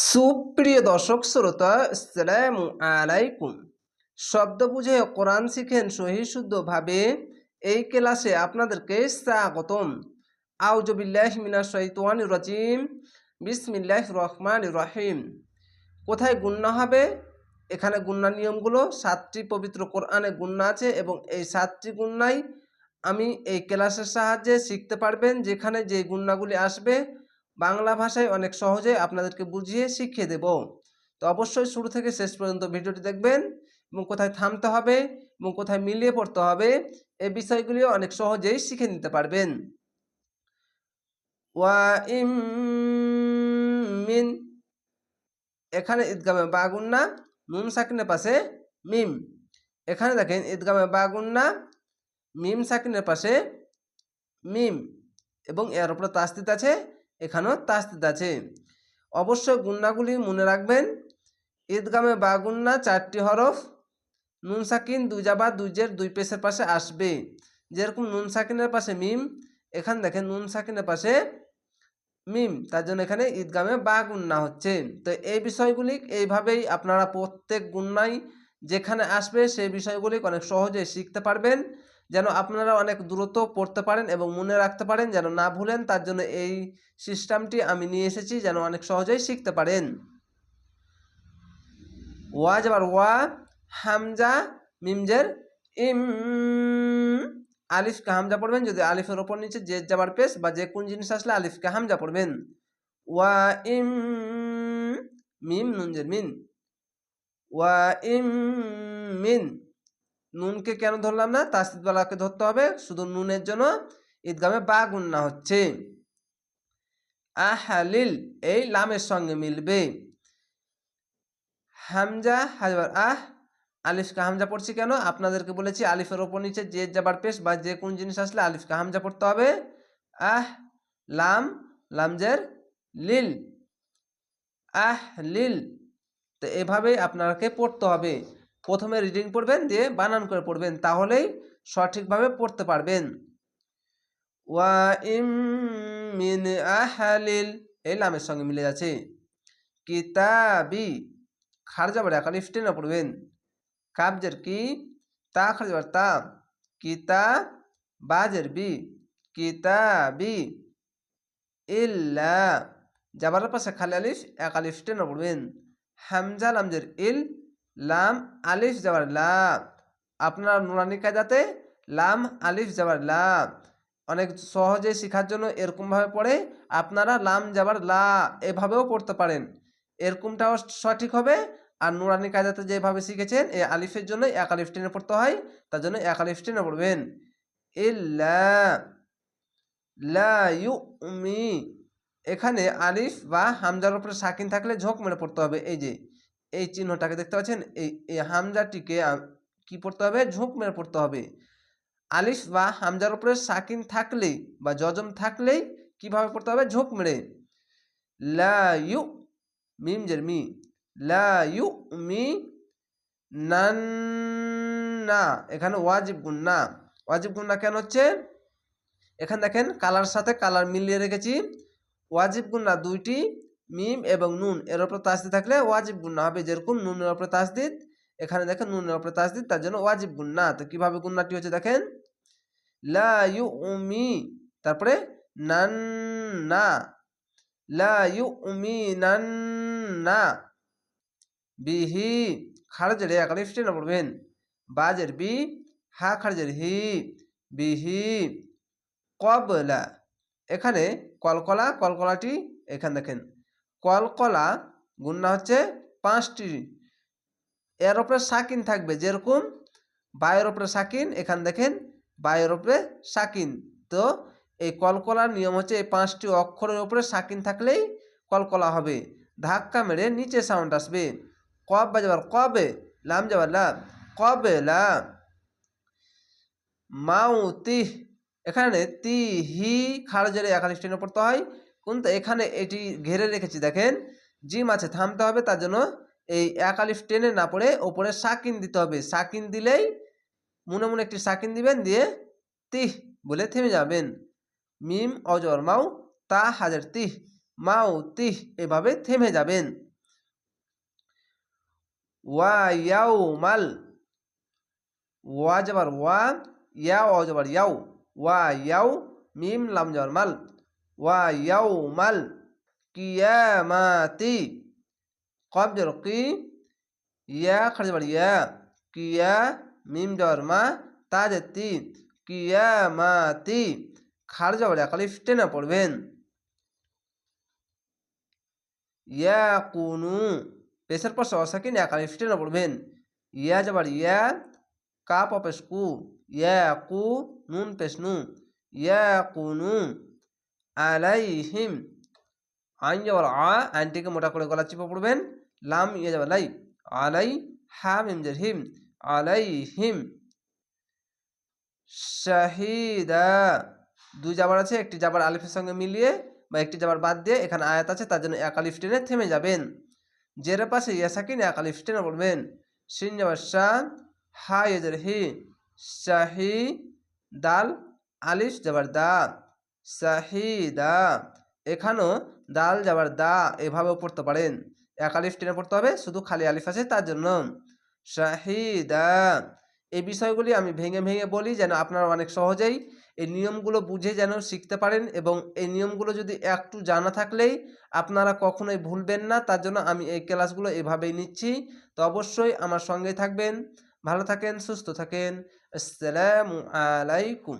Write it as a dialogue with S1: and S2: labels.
S1: সুপ্রিয় দর্শক শ্রোতা, আসসালামু আলাইকুম। শব্দ বুঝে কোরআন শিখেন সহি শুদ্ধভাবে এই ক্লাসে আপনাদেরকে স্বাগতম। আউজবিল্লাহ মিনা শৈতান রাজিম। বিসমিল্লাহ রহমান রহিম। কোথায় গুন্না হবে? এখানে গুন্না নিয়মগুলো সাতটি পবিত্র কোরআনে গুন্না আছে এবং এই সাতটি গুন্নাই আমি এই ক্লাসের সাহায্যে শিখতে পারবেন যেখানে যে গুন্নাগুলি আসবে বাংলা ভাষায় অনেক সহজে আপনাদেরকে বুঝিয়ে শিখিয়ে দেব। তো অবশ্যই শুরু থেকে শেষ পর্যন্ত ভিডিওটি দেখবেন এবং কোথায় থামতে হবে এবং কোথায় মিলিয়ে পড়তে হবে এই বিষয়গুলিও অনেক সহজেই শিখে নিতে পারবেন। মিন এখানে ঈদগামে বাগুন্না নুন সাকিনের পাশে মিম। এখানে দেখেন ঈদগামে বাগুন্না মিম সাকিনের পাশে মিম এবং এর উপরে তাস্তিত আছে। এখানেও তাস্তিত আছে। অবশ্যই গুন্নাগুলি মনে রাখবেন, ঈদগামে বা গুন্না চারটি হরফ, নুন সাকিন দুই জাবা দুইজের দুই পেশের পাশে আসবে। যেরকম নুন সাকিনের পাশে মিম, এখানে দেখেন নুন সাকিনের পাশে মিম, তার জন্য এখানে ঈদগামে বা গুন্না হচ্ছে। তো এই বিষয়গুলি এইভাবেই আপনারা প্রত্যেক গুন্নাই যেখানে আসবে সেই বিষয়গুলি অনেক সহজে শিখতে পারবেন। যেন আপনারা অনেক দ্রুত পড়তে পারেন এবং মনে রাখতে পারেন যেন না ভুলেন, তার জন্য এই সিস্টেমটি আমি নিয়ে এসেছি যেন অনেক সহজেই শিখতে পারেন। ওয়া যাবার ওয়া, হামজা, মিমজের ইম, আলিফকে হামজা পড়বেন, যদি আলিফের ওপর নিচে যে যাবার পেশ বা যে কোন জিনিস আসলে আলিফকে হামজা পড়বেন। ওয়া ইম, মিম, নুনজের মিন। ওয়া ইম, মিন। নুনকে কেন ধরলাম না? তাসদিদওয়ালাকে ধরতে হবে। শুধু নুনের জন্য। ঈদগামে বা গুন্না হচ্ছে। আহালিল, এই লামের সঙ্গে মিলবে। হামজা হাজবার আহ, আলিফকে হামজা পড়ছি কেন? আপনাদেরকে বলেছি আলিফের ওপর নিচে যে যাবার পেশ বা যে কোন জিনিস আসলে আলিফকে হামজা পড়তে হবে। আহ, লাম, লামজের লিল। আহ, লিল। তো এভাবেই আপনাকে পড়তে হবে। প্রথমে রিডিং পড়বেন, দিয়ে বানান করে পড়বেন, তাহলেই সঠিকভাবে পড়তে পারবেন। ওয়া মিন আহালিল, এই লামের সঙ্গে মিলে যাচ্ছে। কিতাবি খার যাবার একালিফ টেনে পড়বেন। কাবজের কি? তা খার যাবার তা। কিতা বাজের বি। কিতাবি। ইল্লা। যাবার পাশে খালি আলিফ, এক আলিফ, টেনে পড়বেন। হামজা লামজের ইল লাম আলিফ যাবার লা আপনার নুরানি কায়দাতে লাম আলিফ যাবার লা অনেক সহজে শেখার জন্য এরকমভাবে পড়ে আপনারা লাম যাবার লা এভাবেও পড়তে পারেন। এরকমটাও সঠিক হবে। আর নুরানি কায়দাতে যেভাবে শিখেছেন, এই আলিফের জন্য এক আলিফ টেনে পড়তে হয়, তার জন্য এক আলিফ টেনে পড়বেন। ইল্লা লা ইউ মি এখানে আলিফ বা হামজার উপরে সাকিন থাকলে ঝোঁক মেরে পড়তে হবে। এই যে এই চিহ্নটাকে দেখতে পাচ্ছেন? এই এই হামজাটিকে কি পড়তে হবে? ঝোঁক মেরে পড়তে হবে। আলিফ বা হামজার উপরে সাকিন থাকলেই বা জজম থাকলেই কীভাবে পড়তে হবে? ঝোঁক মেরে। লা ইউ মিম জের মি। লা ইউ মি না। এখানে ওয়াজিব গুন্না ওয়াজিব গুন্না কেন হচ্ছে? এখানে দেখেন, কালার সাথে কালার মিলিয়ে রেখেছি। ওয়াজিব গুন্না দুইটি। মিম এবং নুন এর ওপর তাসদিদ থাকলে ওয়াজিব গুন্না হবে যেরকম নুনের ওপরে তাসদিদ, এখানে দেখেন নুনের ওপরে তাসদিদ, তার জন্য ওয়াজিব গুন্না তো কীভাবে গুন্নাটি হচ্ছে দেখেন? লা ইউ উমি তারপরে নান না। লা ইউ উমি নান না। বিহি, খারজের এক আলিফ টেনে পড়বেন। বাজের বি, হা খারজের হি। বিহি, কবলা। এখানে কলকলা, কলকলাটি এখানে দেখেন। কলকলা গুন্না হচ্ছে পাঁচটি। এর ওপরে সাকিন থাকবে, যেরকম বায়ের ওপরে সাকিন এখান দেখেন বায়ের ওপরে সাকিন তো এই কলকলার নিয়ম হচ্ছে এই পাঁচটি অক্ষরের ওপরে সাকিন থাকলেই কলকলা হবে। ধাক্কা মেরে নিচে সাউন্ড আসবে। কব বাজাবার, কবে? লাম যাবার, লাম। কবে? লা মাউতিহ। এখানে তি হি খারজের একালিশ টেনে পড়তে হয়। কিন্তু এখানে এটি ঘেরে রেখেছি, দেখেন। জিম আছে, থামতে হবে, তার জন্য এই এক আলিফ টেনে না পড়ে ওপরে সাকিন দিতে হবে। সাকিন দিলেই মনে মনে একটি সাকিন দিবেন, দিয়ে তিহ বলে থেমে যাবেন। মিম অজর, মাউ তা হাজার তিহ মাউতিহ এভাবে থেমে যাবেন। ওয়া ইয়াও মাল, ওয়া যাবার ওয়া, ইয়াও অ যাবার ইয়াও ওয়া ইয়াও মিম লাম যাবার মাল ওয়া ইয়াও মাল কিয়ামাতি কব যাবার কি ইয়া খার যাবার ইয়া কিয়া মিম যাবার মা তা যেতি কিয়ামাতি খার যাবার একালিফ টেনে পড়বেন ইয়া কুনু পেশের পর অসাকিন একালিফ টেনে পড়বেন ইয়া যাবার ইয়া কাপ অপেশ কু ইয়া কু নুন পেশ নু ইয়া কুনু আলাইহিম। আইন যাবার আ আইনটিকে মোটা করে গলা চিপে পড়বেন, লাম ইয়ে যাবার লাই, আলাই হা মিম জের, হিম, আলাইহিম। শাহিদা। দুই জাবার আছে, একটি জাবার আলিফের সঙ্গে মিলিয়ে বা একটি জাবার বাদ দিয়ে এখানে আয়াত আছে, তার জন্য এক আলিফ টেনে থেমে যাবেন। জেরের পাশে ইয়াসাকিন এক আলিফ টেনে পড়বেন। সিন যাবার শাহ হা ইয়েজের হি, শাহি, দাল, আলিফ যাবার দা। শাহিদা এখানেও দাল যাবার দা এভাবেও পড়তে পারেন। এক আলিফ টেনে পড়তে হবে, শুধু খালি আলিফ আছে তার জন্য। শাহিদা এই বিষয়গুলি আমি ভেঙে ভেঙে বলি যেন আপনারা অনেক সহজেই এই নিয়মগুলো বুঝে যেন শিখতে পারেন এবং এই নিয়মগুলো যদি একটু জানা থাকলেই আপনারা কখনোই ভুলবেন না, তার জন্য আমি এই ক্লাসগুলো এভাবেই নিচ্ছি। তো অবশ্যই আমার সঙ্গে থাকবেন। ভালো থাকেন, সুস্থ থাকেন। আসসালামু আলাইকুম।